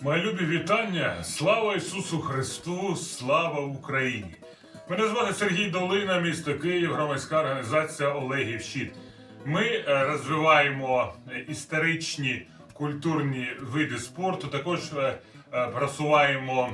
Мої любі вітання! Слава Ісусу Христу! Слава Україні! Мене звати Сергій Долина, місто Київ, громадська організація Олегів Щит. Ми е, розвиваємо е, історичні культурні види спорту. Також е, просуваємо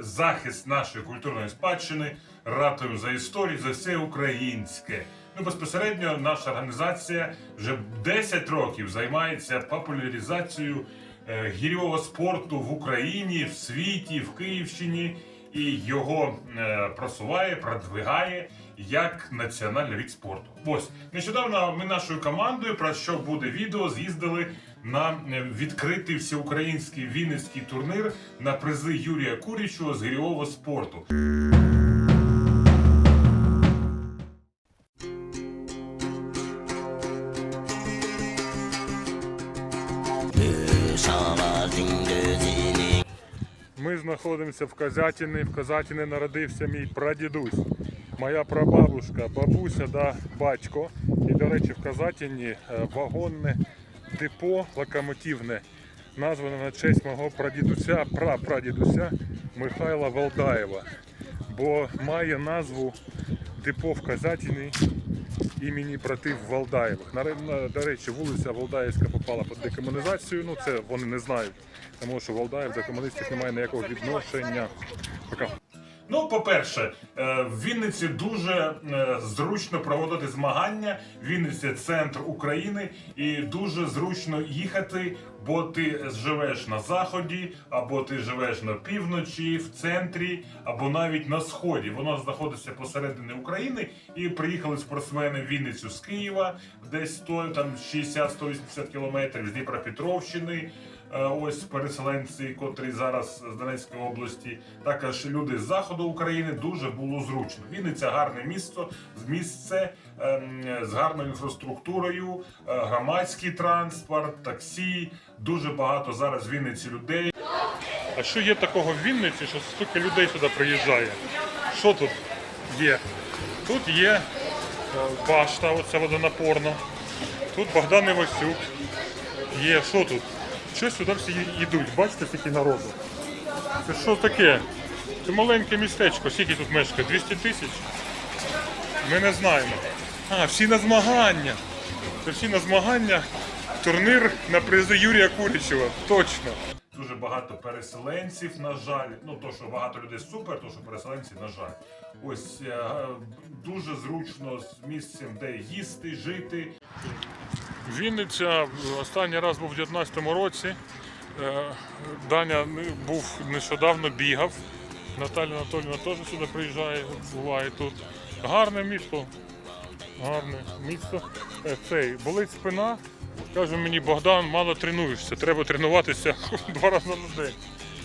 захист нашої культурної спадщини, ратуємо за історію, за все українське. Ну, безпосередньо наша організація вже 10 років займається популяризацією е, гірьового спорту в Україні, в світі, в Київщині, і його е, просуває, продвигає як національний вид спорту. Ось нещодавно ми нашою командою, про що буде відео, з'їздили на е, відкритий всеукраїнський вінницький турнір на призи Юрія Курічого з гірьового спорту. Знаходимося в Козятіні. В Козятіні народився мій прадідусь, моя прабабушка, бабуся да батько. І, до речі, в Козятіні е, вагонне депо локомотивне, назване на честь мого прадідуся, прапрадідуся Михайла Валдаєва. Бо має назву депо в Козятіні імені братів Валдаєвих. До речі, вулиця Валдаївська попала під декомунізацію. Ну це вони не знають, тому що Валдаєв до комуністів не має ніякого відношення. Пока. Ну, по-перше, е, в Вінниці дуже е, зручно проводити змагання. Вінниця центр України, і дуже зручно їхати, бо ти живеш на заході, або ти живеш на півночі, в центрі, або навіть на сході. Воно знаходиться посередині України, і приїхали спортсмени в Вінницю з Києва, десь 100, там 60-180 кілометрів з Дніпропетровщини. Е, Ось переселенці, котрі зараз з Донецької області, також люди з заходу України дуже було зручно. Вінниця гарне місто, місце ем, з гарною інфраструктурою, е, громадський транспорт, таксі. Дуже багато зараз в Вінниці людей. А що є такого в Вінниці, що стільки людей сюди приїжджає? Що тут є? Тут є е, башта, оце водонапорна. Тут Богдан Івасюк. Є, що тут? Що сюди всі йдуть? Бачите, скільки народу? Це що таке? Це маленьке містечко, скільки тут мешкає? 200 тисяч? Ми не знаємо. А, всі на змагання. Це всі на змагання. Турнір на призи Юрія Курічева. Точно. Дуже багато переселенців, на жаль. Ну, то, що багато людей супер, то, що переселенці, на жаль. Ось е, дуже зручно з місцем, де їсти, жити. Вінниця останній раз був у 2019 році. Е, Даня був нещодавно бігав. Наталя Анатолійовна теж сюди приїжджає, буває тут. Гарне місто. Гарне місто. Е, Цей, болить спина. Каже мені, Богдан, мало тренуєшся, треба тренуватися два рази на день.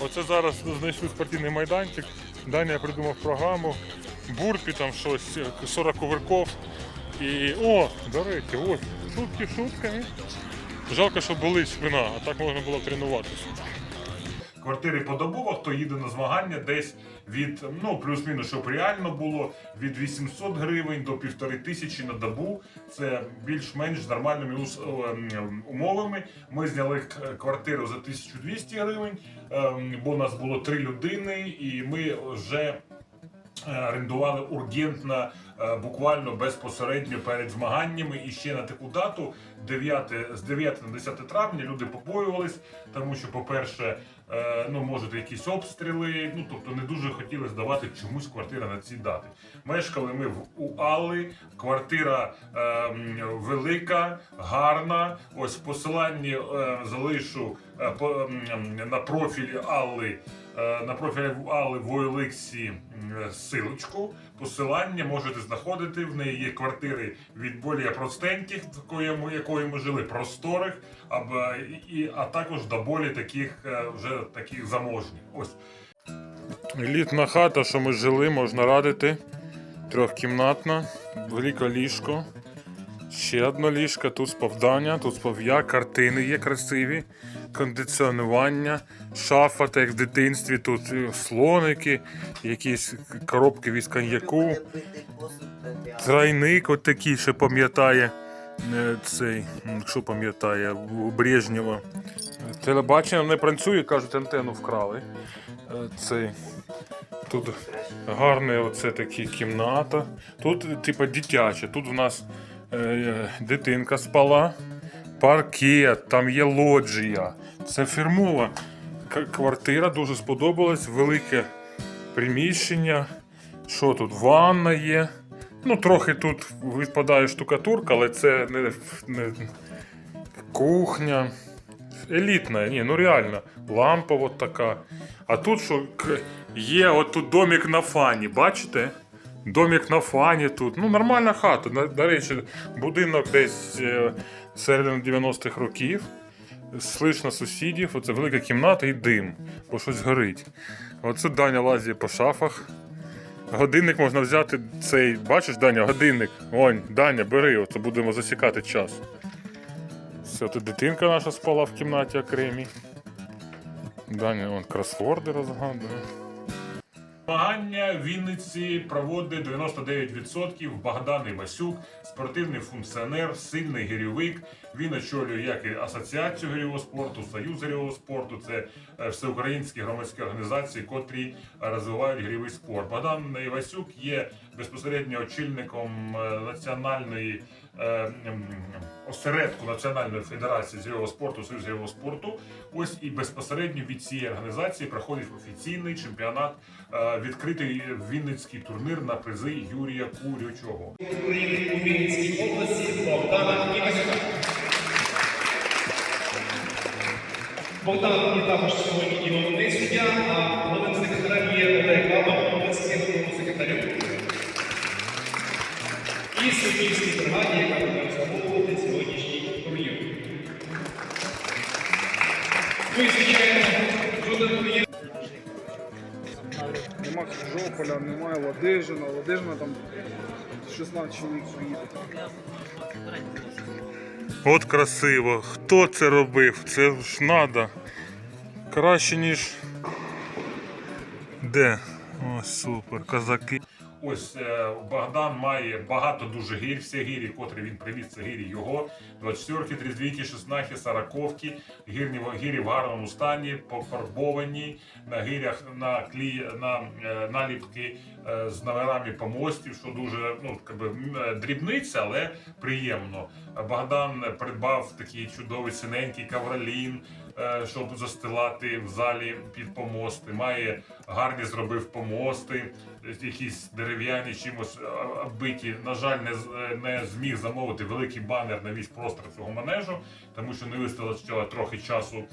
Оце зараз знайшли спортивний майданчик. Даня придумав програму, бурпі там щось, 40 кувирков. І о, до речі, ось, шутки шутками. Жалко, що болить спина, а так можна було тренуватися. Квартири подобово, хто їде на змагання десь від, ну, плюс-мінус, щоб реально було, від 800 гривень до півтори тисячі на добу. Це більш-менш з нормальними ем, умовами. Ми зняли квартиру за 1200 гривень, ем, бо у нас було три людини, і ми вже е, орендували ургентно, буквально безпосередньо перед змаганнями. І ще на таку дату, 9, з 9 на 10 травня, люди побоювались, тому що, по-перше, е, ну, можуть якісь обстріли, ну тобто не дуже хотіли здавати чомусь квартира на ці дати. Мешкали ми в у Алли, квартира е, велика, гарна. Ось в посиланні е, залишу е, по, м, на профілі Алли. Е, На профілі Алли в Олексі силочку. Посилання можете знаходити. В неї є квартири від більш простеньких, такої, якої ми жили, просторих, або, і, а також до болі таких е, вже таких заможних. Ось. Елітна хата, що ми жили, можна радити. Трьохкімнатна, велике ліжко. Ще одне ліжко, тут спав Даня, тут спав я, картини є красиві, кондиціонування, шафа, так як в дитинстві, тут е, слоники, якісь коробки від коньяку, тройник от такий, що пам'ятає е, цей, що пам'ятає, у Брежнєва. Телебачення не працює, кажуть, антенну вкрали. Е, Цей. Тут гарна оце такі кімната. Тут, типа, дитяче. Тут в нас е, е, дитинка спала, паркет, там є лоджія. Це фірмова квартира, дуже сподобалась, велике приміщення. Що тут? Ванна є. Ну, трохи тут відпадає штукатурка, але це не, не кухня. Елітна, ні, ну реально, лампа от така. А тут що є от тут домик на фані, бачите? Домик на фані тут. Ну, нормальна хата. До речі, будинок десь е, середини 90-х років. Слышно сусідів, оце велика кімната і дим, бо щось горить. Оце Даня лазить по шафах. Годинник можна взяти цей. Бачиш, Даня, годинник. Онь, Даня, бери, оце будемо засікати час. Все, тут дитинка наша спала в кімнаті окремій. Даня вон кросворди розгадує. Змагання Вінниці проводить 99% Богдан Івасюк, спортивний функціонер, сильний гірьовик. Він очолює як і Асоціацію гірьового спорту, Союз гірьового спорту. Це е, всеукраїнські громадські організації, котрі розвивають гірьовий спорт. Богдан Івасюк є безпосередньо очільником е, національної осередку Національної федерації з гірьового спорту, Союз гірьового спорту. Ось і безпосередньо від цієї організації проходить офіційний чемпіонат, е, відкритий Вінницький турнір на призи Юрія. України у Вінницькій області Богдана. Богдан є також сьогодні і головний суддя, І суддівській яка буде обслуговувати сьогоднішній турнір. Ну і звичайно, жоден турнір Нема Жовполя, немає Ладижина. Ладижина там 16 чоловік приїде. От красиво. Хто це робив? Це ж надо. Краще, ніж. Де? Ось супер, казаки. Ось е, Богдан має багато дуже гір. Всі гірі, котрі він привіз, це гірі його. 24-ки, 32-ки, 16-ки, 40-ки. Гірні гірі в гарному стані, пофарбовані. На гирях на клі, на е, наліпки е, з номерами помостів, що дуже ну, е, дрібниця, але приємно. Богдан придбав такий чудовий синенький кавролін, е, щоб застилати в залі під помости. Має гарні зробив помости, якісь дерев'яні чимось е, оббиті. На жаль, не, е, не зміг замовити великий банер на весь простор цього манежу, тому що не вистачило трохи часу.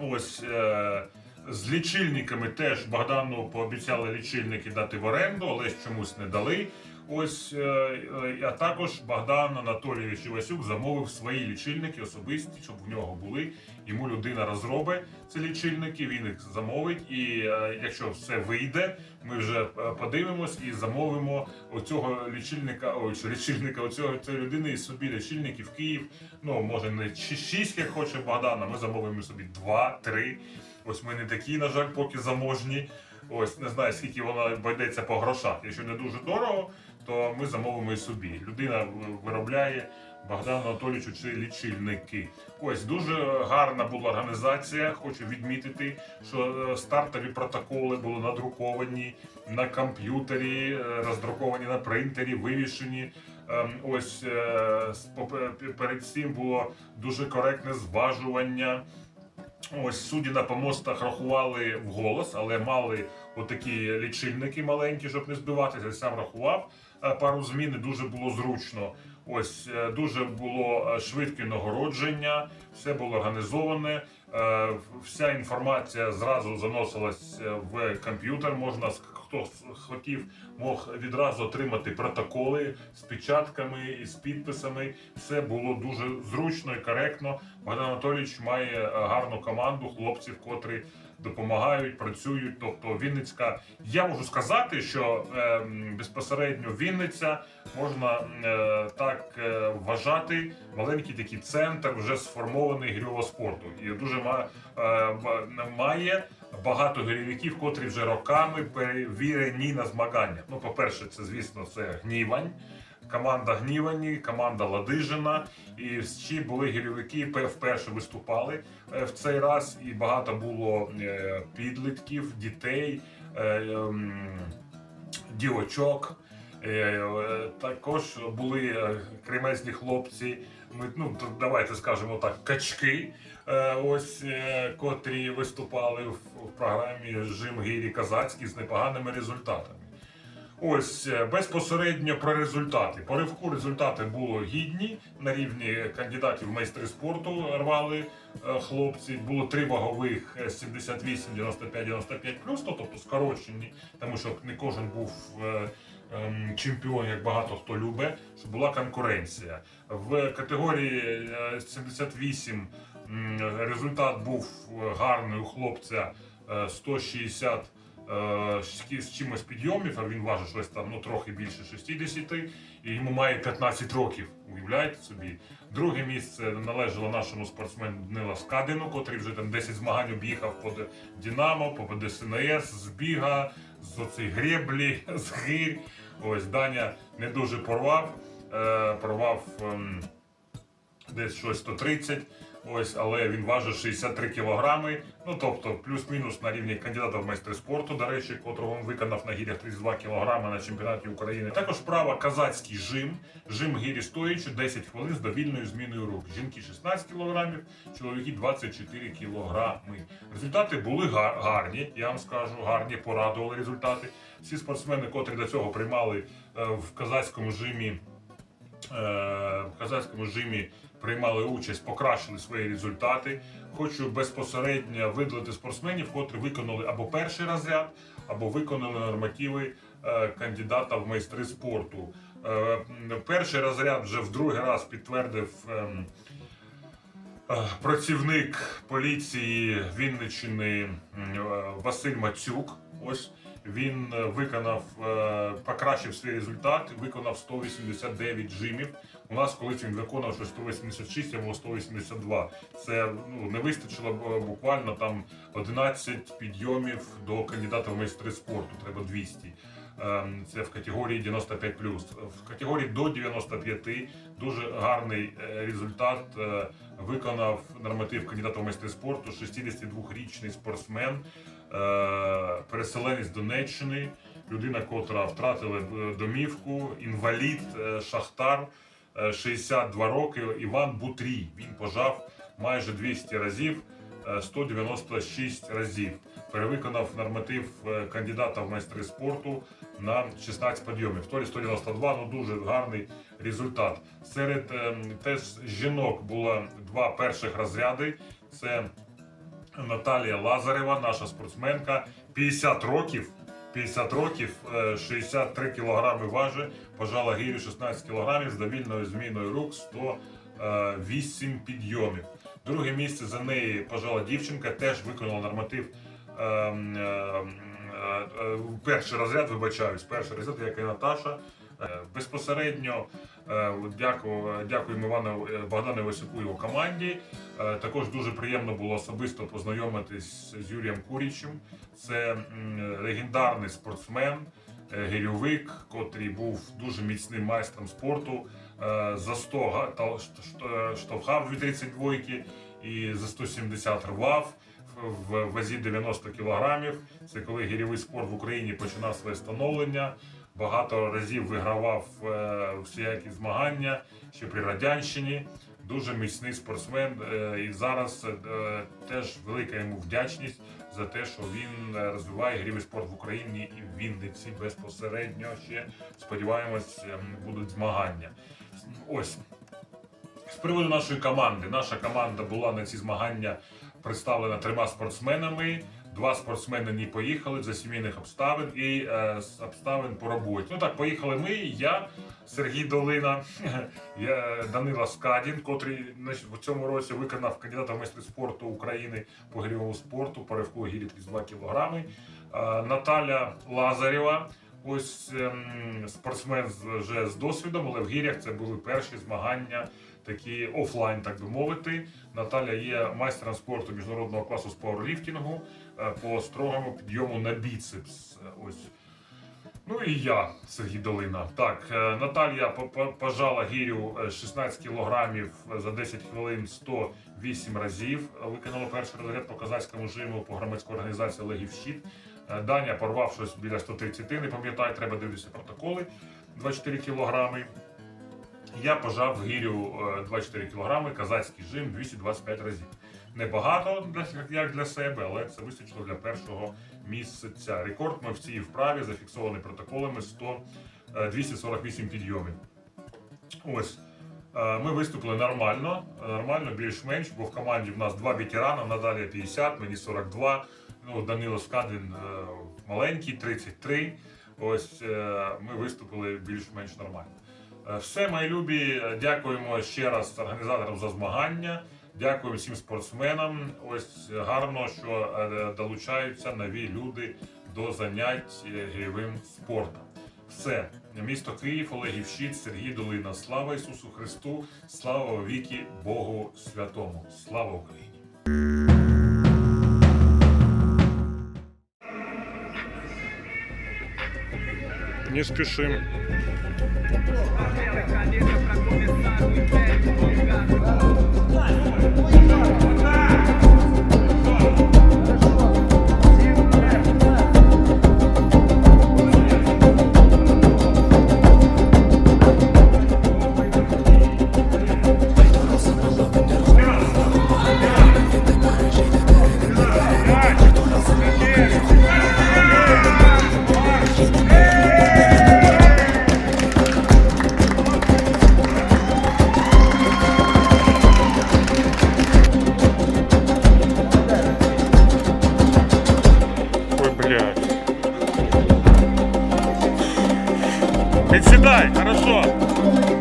Ось. Е- з лічильниками теж Богдану пообіцяли лічильники дати в оренду, але чомусь не дали. Ось е, е, а також Богдан Анатолійович Івасюк замовив свої лічильники особисті, щоб в нього були. Йому людина розробить ці лічильники, він їх замовить. І е, якщо все вийде, ми вже подивимось і замовимо оцього лічильника, ой, лічильника, оцього цієї людини і собі лічильники в Київ. Ну може не 6, як хоче Богдан, а ми замовимо собі 2-3. Ось ми не такі, на жаль, поки заможні. Ось не знаю, скільки воно обійдеться по грошах. Якщо не дуже дорого, то ми замовимо і собі. Людина виробляє Богдану Анатолійовичу ці лічильники. Ось дуже гарна була організація. Хочу відмітити, що е, стартові протоколи були надруковані на комп'ютері, е, роздруковані на принтері, вивішені. Ем, Ось е, перед цим було дуже коректне зважування. Ось судді на помостах рахували вголос, але мали отакі лічильники маленькі, щоб не збиватися. Сам рахував е, пару змін. Дуже було зручно. Ось е, дуже було е, швидке нагородження, все було організоване. Вся інформація зразу заносилась в комп'ютер. Можна хто хотів, мог відразу отримати протоколи з печатками і з підписами. Все було дуже зручно і коректно. Богдан Анатолійович має е, гарну команду хлопців, котрі допомагають, працюють. Тобто Вінницька, я можу сказати, що е, безпосередньо Вінниця можна е, так е, вважати маленький такий центр вже сформований гірьового спорту. І дуже ма, е, має багато гірівників, котрі вже роками перевірені на змагання. Ну, по-перше, це звісно, це гнівань. команда Гнівані, команда Ладижина. І ще були гірьовики, пе- вперше виступали е, в цей раз. І багато було е, підлітків, дітей, е, ем, дівочок. Також були кремезні хлопці. Ми, ну, давайте скажемо так, качки, е, ось е, котрі виступали в, програмі Жим Гірі Казацький з непоганими результатами. Ось е, безпосередньо про результати. По ривку результати було гідні на рівні кандидатів в майстри спорту рвали хлопці. Було три вагових е, 78, 95, 95 плюс, ну, тобто скорочені, тому що не кожен був чемпіон, як багато хто любить, щоб була конкуренція. В категорії е, 78 результат був е, гарний у хлопця е, 160 е, з- з чимось підйомів, а він важить щось там ну, трохи більше 60, і йому має 15 років. Уявляєте собі? Друге місце належало нашому спортсмену Данила Скадину, котрий вже там 10 змагань об'їхав по Дінамо, по ДСНС, з біга, з оцих греблі, з гирь. Ось Даня не дуже порвав, е, порвав ем, десь щось 130. Ось, але він важить 63 кілограми. Ну тобто, плюс-мінус на рівні кандидата в майстри спорту, до речі, котрого він виконав на гірях 32 кілограми на чемпіонаті України. Також вправа казацький жим, жим гірі стоячи 10 хвилин з довільною зміною рук. Жінки 16 кілограмів, чоловіки 24 кілограми. Результати були га- гарні, я вам скажу, гарні, порадували результати. Всі спортсмени, котрі до цього приймали е, в казацькому жимі в казацькому жимі приймали участь, покращили свої результати. Хочу безпосередньо виділити спортсменів, котрі виконали або перший розряд, або виконали нормативи е, кандидата в майстри спорту. Е, Перший розряд вже в другий раз підтвердив. ем, е, Працівник поліції Вінниччини е, Василь Мацюк. Ось він е, виконав, е, покращив свій результат, виконав 189 жимів. У нас колись він виконав щось 186 або 182. Це ну, не вистачило буквально там 11 підйомів до кандидата в майстри спорту. Треба 200. Ем, Це в категорії 95 В категорії до 95 дуже гарний е, результат е, виконав норматив кандидата в майстри спорту 62-річний спортсмен, е, переселенець Донеччини, людина, котра втратила е, домівку, інвалід, е, шахтар, е, 62 роки. Іван Бутрій. Він пожав майже 200 разів, е, 196 разів. Перевиконав норматив е, кандидата в майстри спорту на 16 підйомів. В Торі 192, ну дуже гарний результат. Серед ем, теж жінок було два перших розряди. Це Наталія Лазарева, наша спортсменка, 50 років. 50 років, е, 63 кілограми важить, пожала гірю 16 кілограмів з довільною зміною рук 108 підйомів. Друге місце за неї пожала дівчинка, теж виконала норматив. ем, ем, е, е, Перший розряд, вибачаюсь, перший розряд, як і Наташа. Е, Безпосередньо е, дякую, дякуємо Івану е, Богдану Васюку його команді. Також дуже приємно було особисто познайомитись з Юрієм Курічем. Це легендарний спортсмен, гирьовик, котрий був дуже міцним майстром спорту. За 100 га- та- шт- шт- штовхав 232 і за 170 рвав в вазі 90 кілограмів. Це коли гірьовий спорт в Україні починав своє становлення. Багато разів вигравав е, змагання ще при радянщині. Дуже міцний спортсмен. е, І зараз е, теж велика йому вдячність за те, що він розвиває гірьовий спорт в Україні і в Вінниці безпосередньо ще сподіваємось, ем, будуть змагання. Ось з приводу нашої команди. Наша команда була на ці змагання представлена трьома спортсменами. Два спортсмени не поїхали за сімейних обставин і е, з обставин по роботі. Ну так, поїхали ми, я, Сергій Долина, я, Данила Скадін, котрий в цьому році виконав кандидата в майстри спорту України по гірьовому спорту, по ривку гірі 32 кілограми. Е, Наталя Лазарєва. Ось ем, спортсмен з- вже з досвідом, але в гірях це були перші змагання, такі офлайн, так би мовити. Наталя є майстером спорту міжнародного класу з пауерліфтингу е, по строгому підйому на біцепс. Е, Ось Ну і я, Сергій Долина. Так, е, Наталія по- по- пожала гірю е, 16 кілограмів за 10 хвилин 108 разів. Е, Виконала перший розряд по казацькому жиму по громадській організації Легів Щит. Е, Даня порвав щось біля 130, не пам'ятаю, треба дивитися протоколи. 24 кілограми. Я пожав гірю е, 24 кілограми, казацький жим 225 разів. Небагато для, як для себе, але це вистачило для першого місяця. Рекорд ми в цій вправі зафіксований протоколами 100, е, 248 підйомів. Ось. Е, Ми виступили нормально, е, нормально, більш-менш, бо в команді в нас два ветерана, Наталія 50, мені 42, ну, Данило Скадин е, маленький, 33. Ось е, ми виступили більш-менш нормально. Е, Все, мої любі, е, дякуємо ще раз організаторам за змагання. Дякуємо всім спортсменам. Ось гарно, що е, долучаються нові люди до занять е, гірьовим спортом. Все, місто Київ, Олегів Щит, Сергій Долина. Слава Ісусу Христу, слава віки Богу Святому. Слава Україні! Не спішимо. Чуть хорошо.